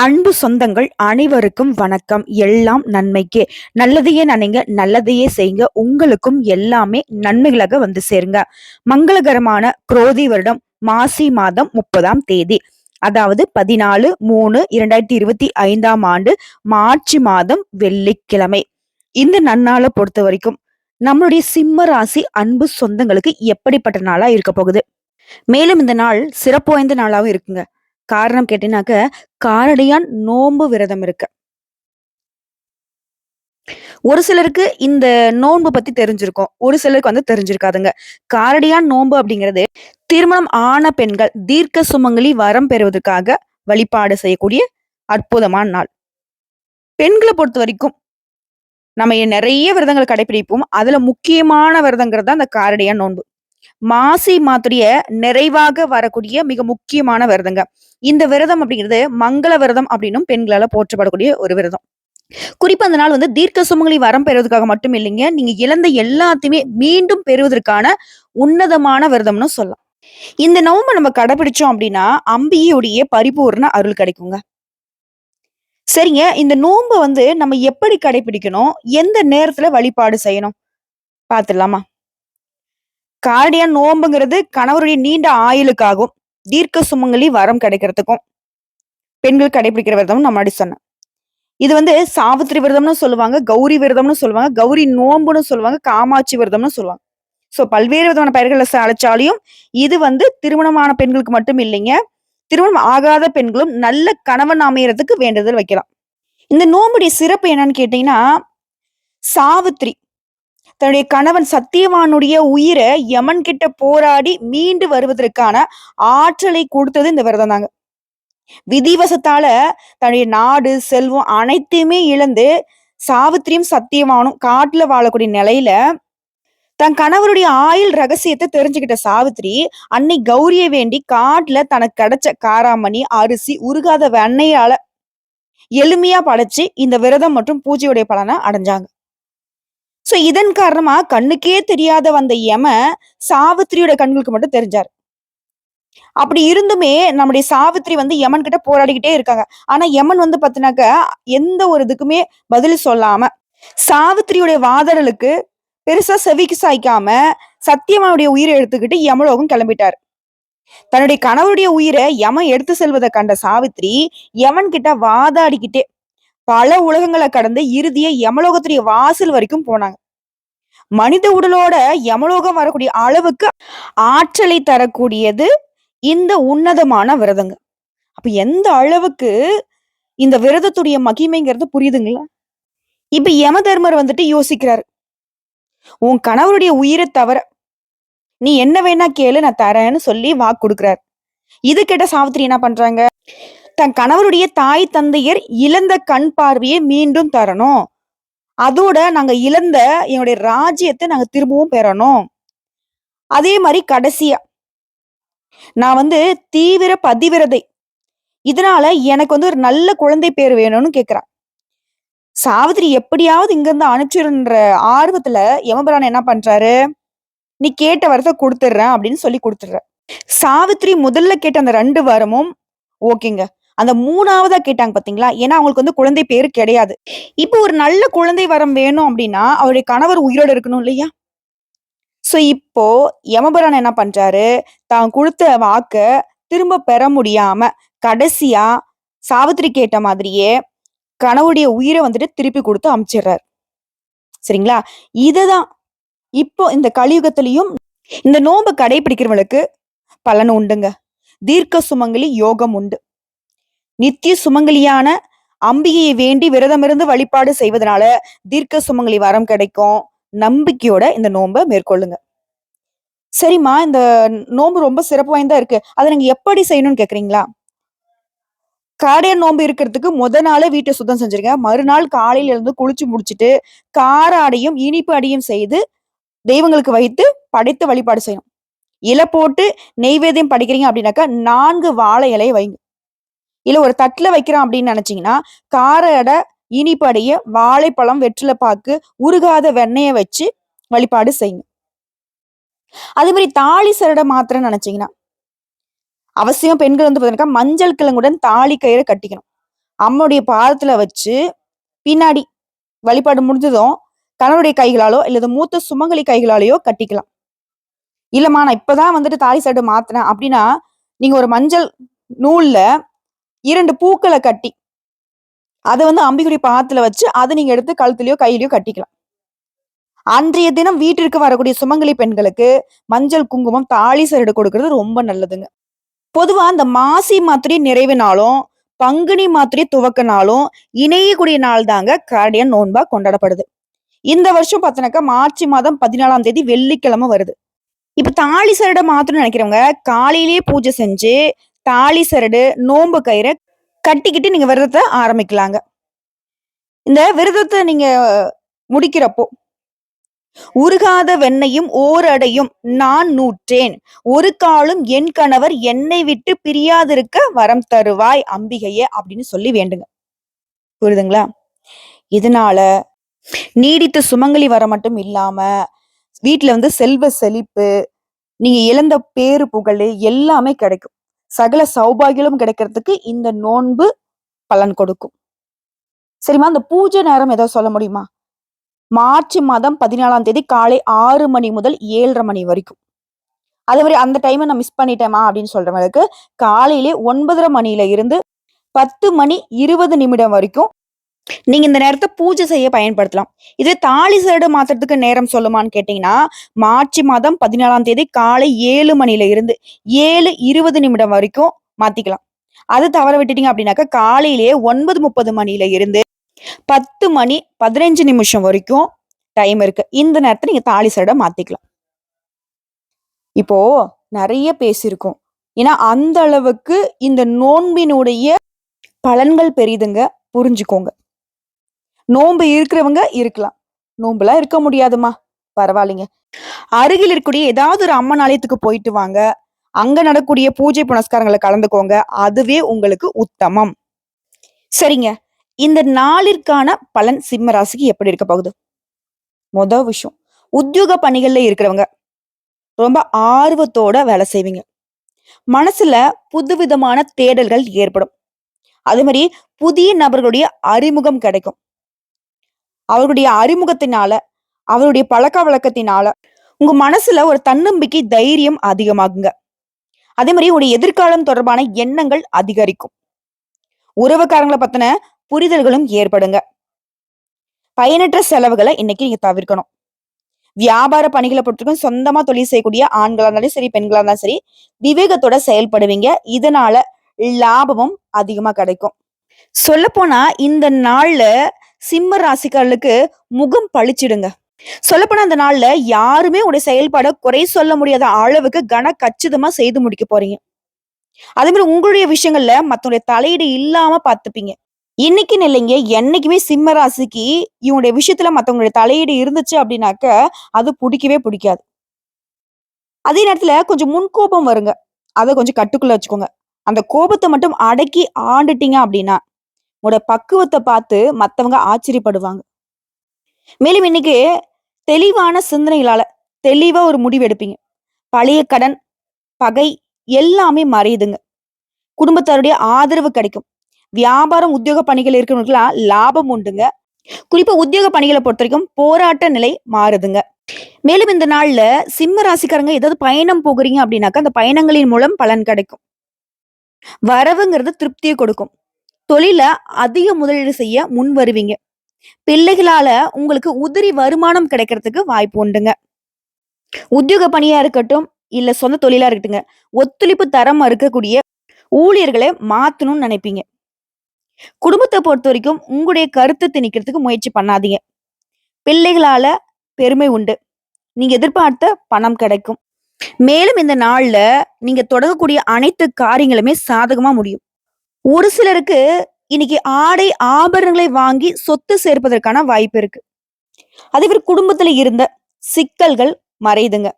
அன்பு சொந்தங்கள் அனைவருக்கும் வணக்கம். எல்லாம் நன்மைக்கே. நல்லதையே நினைங்க நல்லதையே செய்யுங்க. உங்களுக்கும் எல்லாமே நன்மைகளாக வந்து சேருங்க. மங்களகரமான குரோதி வருடம் மாசி மாதம் முப்பதாம் தேதி. அதாவது பதினாலு மூணு இரண்டாயிரத்தி இருபத்தி ஐந்தாம் ஆண்டு மார்ச் மாதம் வெள்ளிக்கிழமை. இந்த நன்னாளை பொறுத்த வரைக்கும் நம்மளுடைய சிம்ம ராசி அன்பு சொந்தங்களுக்கு எப்படிப்பட்ட நாளா இருக்க போகுது? மேலும் இந்த நாள் சிறப்பு வாய்ந்த நாளாகவும் இருக்குங்க. காரணம் கேட்டீங்கன்னாக்க காரடியான் நோன்பு விரதம் இருக்கு. ஒரு சிலருக்கு இந்த நோன்பு பத்தி தெரிஞ்சிருக்கும். ஒரு சிலருக்கு வந்து தெரிஞ்சிருக்காதுங்க. காரடியான் நோன்பு அப்படிங்கிறது திருமணம் ஆன பெண்கள் தீர்க்க சுமங்கலி வரம் பெறுவதற்காக வழிபாடு செய்யக்கூடிய அற்புதமான நாள். பெண்களை பொறுத்த வரைக்கும் நம்ம நிறைய விரதங்களை கடைபிடிப்போம். அதுல முக்கியமான விரதங்கிறது தான் அந்த காரடியான் நோன்பு. மாசி மாத்துடைய நிறைவாக வரக்கூடிய மிக முக்கியமான விரதங்க. இந்த விரதம் அப்படிங்கிறது மங்கள விரதம் அப்படின்னும் பெண்களால போற்றப்படக்கூடிய ஒரு விரதம். குறிப்பா அந்த நாள் வந்து தீர்க்க சுமங்கலி வரம் பெறுவதற்காக மட்டும் இல்லைங்க நீங்க இழந்த எல்லாத்தையுமே மீண்டும் பெறுவதற்கான உன்னதமான விரதம்னு சொல்லலாம். இந்த நவம்பை நம்ம கடைபிடிச்சோம் அப்படின்னா அம்பியுடைய பரிபூர்ண அருள் கிடைக்குங்க. சரிங்க இந்த நோன்பை வந்து நம்ம எப்படி கடைபிடிக்கணும்? எந்த நேரத்துல வழிபாடு செய்யணும்? பாத்துடலாமா காரடியான் நோம்புங்கிறது கணவருடைய நீண்ட ஆயுளுக்காகும். தீர்க்க சுமங்கலி வரம் கிடைக்கிறதுக்கும். பெண்கள் கடைபிடிக்கிற விரதம் நான் முன்னாடி சொன்னேன். இது வந்து சாவித்திரி விரதம்னு சொல்லுவாங்க கௌரி விரதம்னு சொல்லுவாங்க கௌரி நோம்புன்னு சொல்லுவாங்க காமாட்சி விரதம்னு சொல்லுவாங்க. ஸோ பல்வேறு விதமான பெயர்களை அழைச்சாலையும் இது வந்து திருமணமான பெண்களுக்கு மட்டும் இல்லைங்க. திருமணம் ஆகாத பெண்களும் நல்ல கணவன் அமையறதுக்கு வேண்டுதல் வைக்கலாம். இந்த நோம்புடைய சிறப்பு என்னன்னு கேட்டீங்கன்னா சாவித்திரி. தன்னுடைய கணவன் சத்தியவானுடைய உயிரை யமன் கிட்ட போராடி மீண்டு வருவதற்கான ஆற்றலை கொடுத்தது இந்த விரதம் தாங்க. விதிவசத்தால தன்னுடைய நாடு செல்வம் அனைத்தையுமே இழந்து சாவித்திரியும் சத்தியவானும் காட்டுல வாழக்கூடிய நிலையில தன் கணவருடைய ஆயுள் ரகசியத்தை தெரிஞ்சுக்கிட்ட சாவித்திரி அன்னை கௌரிய வேண்டி காட்டுல தனக்கு கிடைச்ச காராமணி அரிசி உருகாத வெண்ணையால எளிமையா படைச்சு இந்த விரதம் மற்றும் பூஜையுடைய பலனை அடைஞ்சாங்க. சோ இதன் காரணமா கண்ணுக்கே தெரியாத வந்த யம சாவித்திரியோட கண்களுக்கு மட்டும் தெரிஞ்சாரு. அப்படி இருந்துமே நம்முடைய சாவித்திரி வந்து யமன் கிட்ட போராடிக்கிட்டே இருக்காங்க. ஆனா யமன் வந்து பாத்தினாக்க எந்த ஒரு இதுக்குமே பதில் சொல்லாம சாவித்திரியுடைய வாதடலுக்கு பெருசா செவிக்கு சாய்க்காம சத்தியமாவுடைய உயிரை எடுத்துக்கிட்டு யமலோகம் கிளம்பிட்டார். தன்னுடைய கணவருடைய உயிரை யமன் எடுத்து செல்வதை கண்ட சாவித்திரி யமன் கிட்ட வாதாடிக்கிட்டே பல உலகங்களை கடந்து இறுதிய யமலோகத்துடைய வாசல் வரைக்கும் போனாங்க. மனித உடலோட யமலோகம் வரக்கூடிய அளவுக்கு ஆற்றலை தரக்கூடியது இந்த உன்னதமான விரதங்க. அப்ப எந்த அளவுக்கு இந்த விரதத்துடைய மகிமைங்கிறது புரியுதுங்களா? இப்ப யம தர்மர் வந்துட்டு யோசிக்கிறாரு. உன் கணவருடைய உயிரை தவிர நீ என்ன வேணா கேளு நான் தரேன்னு சொல்லி வாக்கு கொடுக்குறாரு. இது கேட்ட சாவித்திரி என்ன பண்றாங்க? தன் கணவருடைய தாய் தந்தையர் இழந்த கண் பார்வையை மீண்டும் தரணும். அதோட நாங்க இழந்த என்னுடைய ராஜ்யத்தை நாங்க திரும்பவும் பெறணும். அதே மாதிரி கடைசியா நான் வந்து தீவிர பதிவிரதை. இதனால எனக்கு வந்து ஒரு நல்ல குழந்தை பேர் வேணும்னு கேக்குறான் சாவித்திரி எப்படியாவது இங்க இருந்து அனுப்பிச்சிருன்ற ஆர்வத்துல யமபுரான் என்ன பண்றாரு? நீ கேட்ட வரத்தை கொடுத்துடுறேன் அப்படின்னு சொல்லி கொடுத்துடுற. சாவித்திரி முதல்ல கேட்ட அந்த ரெண்டு வாரமும் ஓகேங்க. அந்த மூணாவதா கேட்டாங்க பாத்தீங்களா? ஏன்னா அவங்களுக்கு வந்து குழந்தை பேரு கிடையாது. இப்போ ஒரு நல்ல குழந்தை வரம் வேணும் அப்படின்னா அவருடைய கணவர் உயிரோடு இருக்கணும் இல்லையா? ஸோ இப்போ யமபுரான் என்ன பண்றாரு? தான் கொடுத்த வாக்க திரும்ப பெற முடியாம கடைசியா சாவித்திரி கேட்ட மாதிரியே கணவுடைய உயிரை வந்துட்டு திருப்பி கொடுத்து அமைச்சிடுறாரு. சரிங்களா? இதுதான். இப்போ இந்த கலியுகத்திலையும் இந்த நோன்பை கடைபிடிக்கிறவங்களுக்கு பலன் உண்டுங்க. தீர்க்க சுமங்கலி யோகம் உண்டு. நித்திய சுமங்கலியான அம்பிகையை வேண்டி விரதமிருந்து வழிபாடு செய்வதனால தீர்க்க சுமங்கலி வரம் கிடைக்கும். நம்பிக்கையோட இந்த நோன்பை மேற்கொள்ளுங்க. சரிம்மா இந்த நோன்பு ரொம்ப சிறப்பு வாய்ந்தா இருக்கு. அதை நீங்க எப்படி செய்யணும்னு கேக்குறீங்களா? காடைய நோன்பு இருக்கிறதுக்கு முத நாளே வீட்டை சுத்தம் செஞ்சிருங்க. மறுநாள் காலையில இருந்து குளிச்சு முடிச்சுட்டு கார அடையும் இனிப்பு அடையும் செய்து தெய்வங்களுக்கு வைத்து படைத்து வழிபாடு செய்யணும். இலை போட்டு நெய்வேதியம் படிக்கிறீங்க அப்படின்னாக்கா நான்கு வாழை இலையை வைங்க. இல்லை ஒரு தட்டில் வைக்கிறோம் அப்படின்னு நினச்சிங்கன்னா கார அடை இனிப்படைய வாழைப்பழம் வெற்றில பாக்கு உருகாத வெண்ணெயை வச்சு வழிபாடு செய்யுங்க. அதே மாதிரி தாலி சரடை மாத்திரம் நினைச்சீங்கன்னா அவசியம் பெண்கள் வந்து பார்த்தீங்கன்னா மஞ்சள் கிழங்குடன் தாலி கயிறை கட்டிக்கணும். அம்மனுடைய பாதத்துல வச்சு பின்னாடி வழிபாடு முடிஞ்சதும் கணவருடைய கைகளாலோ இல்லது மூத்த சுமங்கலி கைகளாலேயோ கட்டிக்கலாம். இல்லம்மா நான் இப்பதான் வந்துட்டு தாலி சரடு மாத்தினேன் அப்படின்னா நீங்க ஒரு மஞ்சள் நூல்ல இரண்டு பூக்களை கட்டி அதை வந்து அம்பிகுடி பாத்துல வச்சு அதை நீங்க எடுத்து கழுத்துலயோ கையிலயோ கட்டிக்கலாம். அன்றைய தினம் வீட்டிற்கு வரக்கூடிய சுமங்கலி பெண்களுக்கு மஞ்சள் குங்குமம் தாலி சரடு கொடுக்கறது ரொம்ப நல்லதுங்க. பொதுவா அந்த மாசி மாத்திரை நிறைவு நாளும் பங்குனி மாத்திரை துவக்க நாளும் இணையக்கூடிய நாள் தாங்க கரடியன் நோன்பா கொண்டாடப்படுது. இந்த வருஷம் பார்த்தனாக்கா மார்ச் மாதம் பதினாலாம் தேதி வெள்ளிக்கிழமை வருது. இப்ப தாலி சரடை மாத்திரம் நினைக்கிறவங்க காலையிலேயே பூஜை செஞ்சு தாலி சரடு நோன்பு கயிறை கட்டிக்கிட்டு நீங்க விரதத்தை ஆரம்பிக்கலாங்க. இந்த விரதத்தை நீங்க முடிக்கிறப்போ உருகாத வெண்ணையும் ஓரடையும் நான் நூற்றேன். ஒரு காலும் என் கணவர் என்னை விட்டு பிரியாதிருக்க வரம் தருவாய் அம்பிகையே அப்படின்னு சொல்லி வேண்டுங்க. புரியுதுங்களா? இதனால நீடித்த சுமங்கலி வர மட்டும் இல்லாம வீட்டுல வந்து செல்வ செழிப்பு நீங்க இழந்த பேரு புகழ் எல்லாமே கிடைக்கும். சகல சௌபாகியலும் கிடைக்கிறதுக்கு இந்த நோன்பு பலன் கொடுக்கும். சரிம்மா? அந்த பூஜை நேரம் ஏதோ சொல்ல முடியுமா? மார்ச் மாதம் பதினாலாம் தேதி காலை ஆறு மணி முதல் ஏழரை மணி வரைக்கும். அதே மாதிரி அந்த டைமை நான் மிஸ் பண்ணிட்டேமா அப்படின்னு சொல்றவங்களுக்கு காலையிலே ஒன்பதரை மணியில இருந்து பத்து மணி இருபது நிமிடம் வரைக்கும் நீங்க இந்த நேரத்தை பூஜை செய்ய பயன்படுத்தலாம். இது தாலி சரடு மாத்துறதுக்கு நேரம் சொல்லுமான்னு கேட்டீங்கன்னா மார்ச் மாதம் பதினாலாம் தேதி காலை ஏழு மணில இருந்து ஏழு இருபது நிமிடம் வரைக்கும் மாத்திக்கலாம். அது தவற விட்டுட்டீங்க அப்படின்னாக்கா காலையிலேயே ஒன்பது முப்பது மணில இருந்து பத்து மணி பதினஞ்சு நிமிஷம் வரைக்கும் டைம் இருக்கு. இந்த நேரத்தை நீங்க தாலி சரடை மாத்திக்கலாம். இப்போ நிறைய பேசியிருக்கோம். ஏன்னா அந்த அளவுக்கு இந்த நோன்பினுடைய பலன்கள் பெரிதுங்க. புரிஞ்சுக்கோங்க. நோன்பு இருக்கிறவங்க இருக்கலாம். நோன்புலாம் இருக்க முடியாதுமா பரவாயில்லைங்க. அருகில் இருக்கக்கூடிய ஏதாவது ஒரு அம்மன் ஆலயத்துக்கு போயிட்டு வாங்க. அங்க நடக்கூடிய பூஜை புனஸ்காரங்களை கலந்துக்கோங்க. அதுவே உங்களுக்கு உத்தமம். சரிங்க. இந்த நாளிற்கான பலன் சிம்ம ராசிக்கு எப்படி இருக்க போகுது? மொதல் விஷயம். உத்தியோக பணிகள்ல இருக்கிறவங்க. ரொம்ப ஆர்வத்தோட வேலை செய்வீங்க. மனசுல புதுவிதமான தேடல்கள் ஏற்படும். அதே மாதிரி புதிய நபர்களுடைய அறிமுகம் கிடைக்கும். அவருடைய அறிமுகத்தினால அவருடைய பழக்க வழக்கத்தினால உங்க மனசுல ஒரு தன்னம்பிக்கை தைரியம் அதிகமாகுங்க. அதே மாதிரி உங்களுடைய எதிர்காலம் தொடர்பான எண்ணங்கள் அதிகரிக்கும். உறவுக்காரங்களை பத்தின புரிதல்களும் ஏற்படுங்க. பயனற்ற செலவுகளை இன்னைக்கு நீங்க தவிர்க்கணும். வியாபார பணிகளை பொறுத்தவரைக்கும் சொந்தமா தொழில் செய்யக்கூடிய ஆண்களா இருந்தாலும் சரி பெண்களா இருந்தாலும் சரி விவேகத்தோட செயல்படுவீங்க. இதனால லாபமும் அதிகமா கிடைக்கும். சொல்ல போனா இந்த நாள்ல சிம்ம ராசிக்காரர்களுக்கு முகம் பளிச்சிடுங்க. சொல்லப்போனா அந்த நாள்ல யாருமே உடைய செயல்பாட குறை சொல்ல முடியாத அளவுக்கு கன கச்சிதமா செய்து முடிக்க போறீங்க. அதே மாதிரி உங்களுடைய விஷயங்கள்ல மத்தவங்களுடைய தலையீடு இல்லாம பாத்துப்பீங்க இன்னைக்குன்னு இல்லைங்க என்னைக்குமே சிம்ம ராசிக்கு இவங்களுடைய விஷயத்துல மத்தவங்களுடைய தலையீடு இருந்துச்சு அப்படின்னாக்க அது பிடிக்கவே பிடிக்காது. அதே நேரத்துல கொஞ்சம் முன்கோபம் வருங்க. அதை கொஞ்சம் கட்டுக்குள்ள வச்சுக்கோங்க. அந்த கோபத்தை மட்டும் அடக்கி ஆண்டுட்டீங்க அப்படின்னா உங்களோட பக்குவத்தை பார்த்து மற்றவங்க ஆச்சரியப்படுவாங்க. மேலும் இன்னைக்கு தெளிவான சிந்தனைகளால தெளிவா ஒரு முடிவு எடுப்பீங்க. பழைய கடன் பகை எல்லாமே மறையுதுங்க. குடும்பத்தாருடைய ஆதரவு கிடைக்கும். வியாபாரம் உத்தியோக பணிகள் இருக்கிறவங்களுக்குலாம் லாபம் உண்டுங்க. குறிப்பா உத்தியோக பணிகளை பொறுத்த வரைக்கும் போராட்ட நிலை மாறுதுங்க. மேலும் இந்த நாள்ல சிம்ம ராசிக்காரங்க ஏதாவது பயணம் போகிறீங்க அப்படின்னாக்கா அந்த பயணங்களின் மூலம் பலன் கிடைக்கும். வரவுங்கிறது திருப்தியை கொடுக்கும். தொழில அதிக முதலீடு செய்ய முன் வருவீங்க. பிள்ளைகளால உங்களுக்கு உதிரி வருமானம் கிடைக்கிறதுக்கு வாய்ப்பு உண்டுங்க. உத்தியோக பணியா இருக்கட்டும் இல்ல சொந்த தொழிலா இருக்கட்டுங்க ஒத்துழைப்பு தரம் இருக்கக்கூடிய ஊழியர்களை மாத்தணும்னு நினைப்பீங்க. குடும்பத்தை பொறுத்த வரைக்கும் உங்களுடைய கருத்தை திணிக்கிறதுக்கு முயற்சி பண்ணாதீங்க. பிள்ளைகளால பெருமை உண்டு. நீங்க எதிர்பார்த்த பணம் கிடைக்கும். மேலும் இந்த நாள்ல நீங்க தொடங்கக்கூடிய அனைத்து காரியங்களுமே சாதகமா முடியும். ஒரு சிலருக்கு இன்னைக்கு ஆடை ஆபரணங்களை வாங்கி சொத்து சேர்ப்பதற்கான வாய்ப்பு இருக்கு. அதே மாதிரி குடும்பத்துல இருந்த சிக்கல்கள் மறையுதுங்க.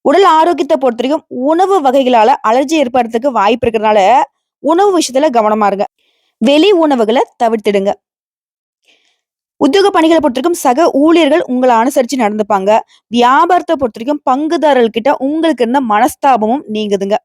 உடல் ஆரோக்கியத்தை பொறுத்த வரைக்கும் உணவு வகைகளால அலர்ஜி ஏற்படுறதுக்கு வாய்ப்பு இருக்கிறதுனால உணவு விஷயத்துல கவனமா இருங்க. வெளி உணவுகளை தவிர்த்திடுங்க. உத்தியோக பணிகளை பொறுத்த வரைக்கும் சக ஊழியர்கள் உங்களை அனுசரிச்சு நடந்துப்பாங்க. வியாபாரத்தை பொறுத்த வரைக்கும் பங்குதாரர்கள் கிட்ட உங்களுக்கு இருந்த மனஸ்தாபமும் நீங்குதுங்க.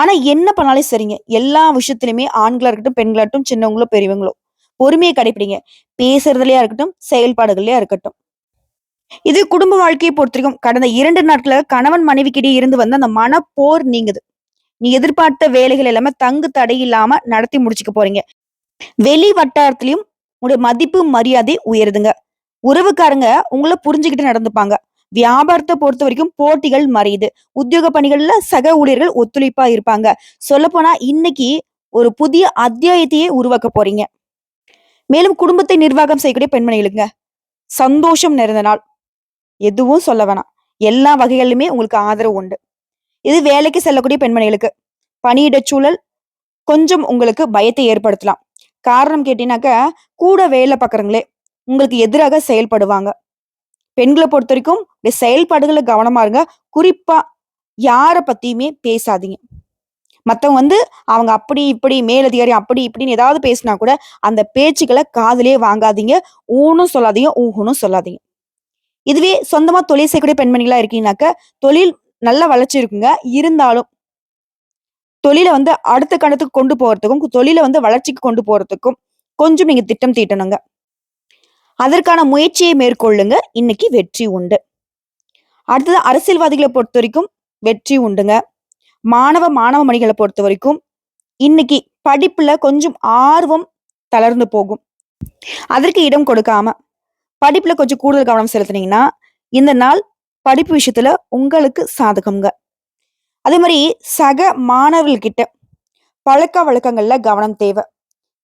ஆனா என்ன பண்ணாலும் சரிங்க. எல்லா விஷயத்திலுமே ஆண்களா இருக்கட்டும் பெண்களா இருக்கட்டும் சின்னவங்களோ பெரியவங்களோ பொறுமையை கடைபிடிங்க பேசுறதுலயா இருக்கட்டும் செயல்பாடுகள்லயா இருக்கட்டும். இது குடும்ப வாழ்க்கையை பொறுத்தவரைக்கும் கடந்த இரண்டு நாட்கள கணவன் மனைவிக்கிடையே இருந்து வந்த அந்த மனப்போர் நீங்குது. நீ எதிர்பார்த்த வேலைகள் எல்லாமே தங்கு தடை இல்லாம நடத்தி முடிச்சுக்க போறீங்க. வெளி வட்டாரத்திலையும் உங்களுடைய மதிப்பு மரியாதை உயருதுங்க. உறவுக்காரங்க உங்களை புரிஞ்சுக்கிட்டு நடந்துப்பாங்க. வியாபாரத்தை பொறுத்த வரைக்கும் போட்டிகள் மறையுது. உத்தியோக பணிகள்ல சக ஊழியர்கள் ஒத்துழைப்பா இருப்பாங்க. சொல்ல போனா இன்னைக்கு ஒரு புதிய அத்தியாயத்தையே உருவாக்க போறீங்க. மேலும் குடும்பத்தை நிர்வாகம் செய்யக்கூடிய பெண்மணிகளுங்க சந்தோஷம் நிறைந்த நாள். எதுவும் சொல்ல வேணாம். எல்லா வகைகளிலுமே உங்களுக்கு ஆதரவு உண்டு. இது வேலைக்கு செல்லக்கூடிய பெண்மணிகளுக்கு. பணியிட சூழல் கொஞ்சம் உங்களுக்கு பயத்தை ஏற்படுத்தலாம். காரணம் கேட்டீங்கன்னாக்க கூட வேலை பார்க்குறவங்களே உங்களுக்கு எதிராக செயல்படுவாங்க. பெண்களை பொறுத்த வரைக்கும் இந்த செயல்பாடுகளை கவனமா இருங்க. குறிப்பா யாரை பத்தியுமே பேசாதீங்க. மற்றவங்க வந்து அவங்க அப்படி இப்படி மேலதிகாரி அப்படி இப்படின்னு ஏதாவது பேசினா கூட அந்த பேச்சுக்களை காதலே வாங்காதீங்க. ஊனும் சொல்லாதீங்க ஊஹுனும் சொல்லாதீங்க. இதுவே சொந்தமா தொழில் செய்யக்கூடிய பெண்மணிகளா இருக்கீங்கன்னாக்க தொழில் நல்ல வளர்ச்சி இருக்குங்க. இருந்தாலும் தொழிலை வந்து அடுத்த கணத்துக்கு கொண்டு போறதுக்கும் தொழிலை வந்து வளர்ச்சிக்கு கொண்டு போறதுக்கும் கொஞ்சம் நீங்க திட்டம் தீட்டணுங்க. அதற்கான முயற்சியை மேற்கொள்ளுங்க. இன்னைக்கு வெற்றி உண்டு. அடுத்தது அரசியல்வாதிகளை பொறுத்த வரைக்கும் வெற்றி உண்டுங்க. மாணவ மாணவ மணிகளை பொறுத்த வரைக்கும் இன்னைக்கு படிப்புல கொஞ்சம் ஆர்வம் தளர்ந்து போகும். அதற்கு இடம் கொடுக்காம படிப்புல கொஞ்சம் கூடுதல் கவனம் செலுத்துனீங்கன்னா இந்த நாள் படிப்பு விஷயத்துல உங்களுக்கு சாதகம்ங்க. அதே மாதிரி சக மாணவர்கள்கிட்ட பழக்க வழக்கங்கள்ல கவனம் தேவை.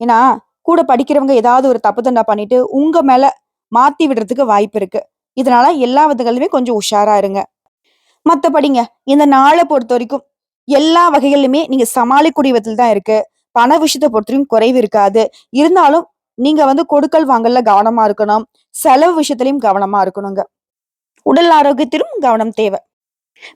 ஏன்னா கூட படிக்கிறவங்க ஏதாவது ஒரு தப்பு தண்டா பண்ணிட்டு உங்க மேல மாத்தி விடுறதுக்கு வாய்ப்பு இருக்கு. இதனால எல்லா விதங்களுமே கொஞ்சம் உஷாரா இருங்க. மத்தபடிங்க இந்த நாளை பொறுத்த வரைக்கும் எல்லா வகைகளிலுமே நீங்க சமாளிக்கூடிய விதத்தில் தான் இருக்கு. பண விஷயத்தை பொறுத்தவரைக்கும் குறைவு இருக்காது. இருந்தாலும் நீங்க வந்து கொடுக்கல் வாங்கல கவனமா இருக்கணும். செலவு விஷயத்திலையும் கவனமா இருக்கணுங்க. உடல் ஆரோக்கியத்திலும் கவனம் தேவை.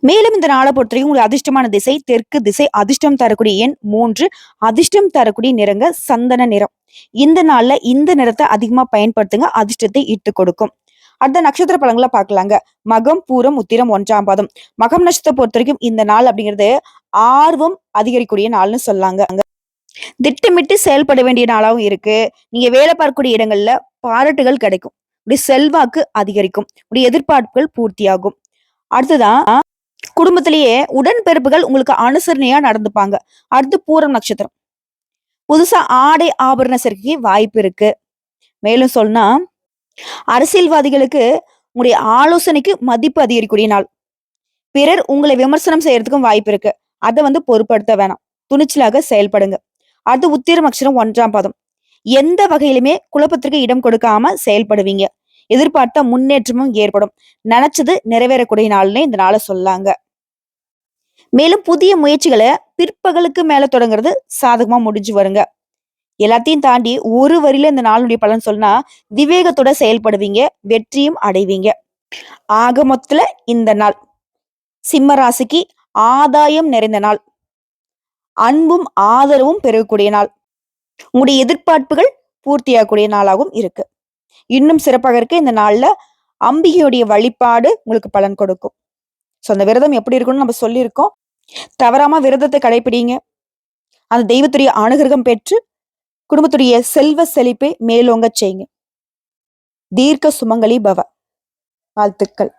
மேலும் இந்த நாளை பொறுத்தவரைக்கும் உங்களுக்கு அதிர்ஷ்டமான திசை தெற்கு திசை அதிர்ஷ்டம் தரக்கூடிய எண் மூன்று அதிர்ஷ்டம் தரக்கூடிய நிறங்க சந்தன நிறம். இந்த நாள்ல இந்த நிறத்தை அதிகமா பயன்படுத்துங்க அதிர்ஷ்டத்தை ஈட்டு கொடுக்கும். அடுத்த நட்சத்திர பழங்களை பார்க்கலாங்க. மகம் பூரம் உத்திரம் ஒன்றாம் பாதம். மகம் நட்சத்திரத்தை பொறுத்த வரைக்கும் இந்த நாள் அப்படிங்கிறது ஆர்வம் அதிகரிக்கக்கூடிய நாள்னு சொல்லாங்க. அங்க திட்டமிட்டு செயல்பட வேண்டிய நாளாகவும் இருக்கு. நீங்க வேலை பார்க்கக்கூடிய இடங்கள்ல பாராட்டுகள் கிடைக்கும். உடைய செல்வாக்கு அதிகரிக்கும். உடைய எதிர்பார்ப்புகள் பூர்த்தியாகும். அடுத்ததான் குடும்பத்திலேயே உடன்பிறப்புகள் உங்களுக்கு அனுசரணையா நடந்துப்பாங்க. அடுத்து பூரம் நட்சத்திரம். புதுசா ஆடை ஆபரண சேர்க்கைக்கு வாய்ப்பு இருக்கு. மேலும் சொன்னா அரசியல்வாதிகளுக்கு உங்களுடைய ஆலோசனைக்கு மதிப்பு அதிகரிக்கூடிய நாள். பிறர் உங்களை விமர்சனம் செய்யறதுக்கும் வாய்ப்பு இருக்கு. அதை வந்து பொருட்படுத்த வேணாம். துணிச்சலாக செயல்படுங்க. அது உத்திரம் அக்ஷரம் ஒன்றாம் பதம். எந்த வகையிலுமே குழப்பத்திற்கு இடம் கொடுக்காம செயல்படுவீங்க. எதிர்பார்த்த முன்னேற்றமும் ஏற்படும். நினைச்சது நிறைவேறக்கூடிய நாள்னு இந்த நாளை சொல்லாங்க. மேலும் புதிய முயற்சிகளை பிற்பகலுக்கு மேல தொடங்குறது சாதகமா முடிஞ்சு வருங்க. எல்லாத்தையும் தாண்டி ஒரு வரியில இந்த நாளுடைய பலன் சொன்னா விவேகத்தோட செயல்படுவீங்க வெற்றியும் அடைவீங்க. ஆக மொத்தத்துல இந்த நாள் சிம்ம ராசிக்கு ஆதாயம் நிறைந்த நாள். அன்பும் ஆதரவும் பெருகக்கூடிய நாள். உங்களுடைய எதிர்பார்ப்புகள் பூர்த்தியாகக்கூடிய நாளாகவும் இருக்கு. இன்னும் சிறப்பாக இருக்க இந்த நாள்ல அம்பிகையுடைய வழிபாடு உங்களுக்கு பலன் கொடுக்கும். ஸோ அந்த விரதம் எப்படி இருக்கும்னு நம்ம சொல்லியிருக்கோம். தவறாம விரதத்தை கடைபிடிங்க. அந்த தெய்வத்துடைய அனுகிரகம் பெற்று குடும்பத்துடைய செல்வ செழிப்பை மேலோங்க செய்யுங்க. தீர்க்க சுமங்கலி பவ. வாழ்த்துக்கள்.